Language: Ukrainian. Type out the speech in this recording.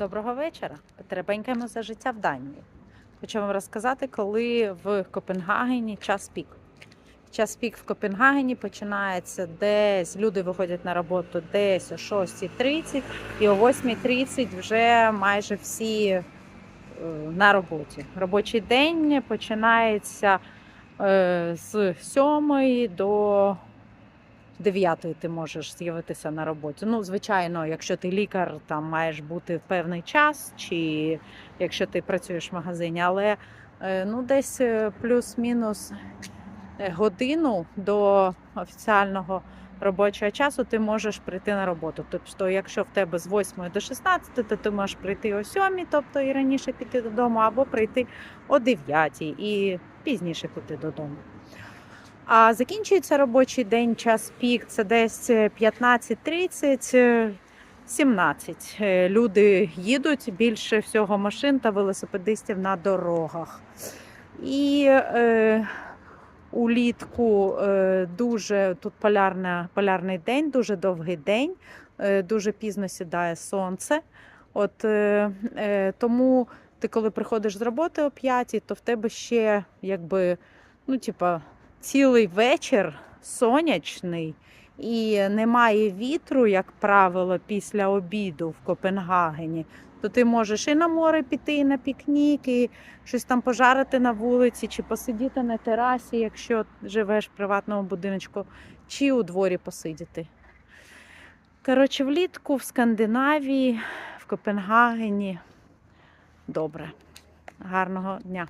Доброго вечора. Потребенькаємо за життя в Данії. Хочу вам розказати, коли в Копенгагені час пік. Час пік в Копенгагені починається десь, люди виходять на роботу десь о 6.30 і о 8.30 вже майже всі е, на роботі. Робочий день починається е, з 7 до 9 ти можеш з'явитися на роботі. Ну, звичайно, якщо ти лікар, там маєш бути в певний час, чи якщо ти працюєш в магазині, але е, ну, десь е, плюс-мінус е, годину до офіціального робочого часу ти можеш прийти на роботу. Тобто, якщо в тебе з 8 до 16, то ти можеш прийти о 7, тобто і раніше піти додому, або прийти о 9 і пізніше піти додому. А закінчується робочий день, час пік, це десь 15.30, е, 17. Е, Люди їдуть більше всього машин та велосипедистів на дорогах. І е, улітку е, дуже тут полярна, полярний день, дуже довгий день, е, дуже пізно сідає сонце. От, е, е, тому ти, коли приходиш з роботи о 5, то в тебе ще якби, ну, типа, цілий вечір сонячний і немає вітру, як правило, після обіду в Копенгагені, то ти можеш і на море піти, і на пікнік, і щось там пожарити на вулиці, чи посидіти на терасі, якщо живеш в приватному будиночку, чи у дворі посидіти. Коротше, влітку в Скандинавії, в Копенгагені. Добре. Гарного дня!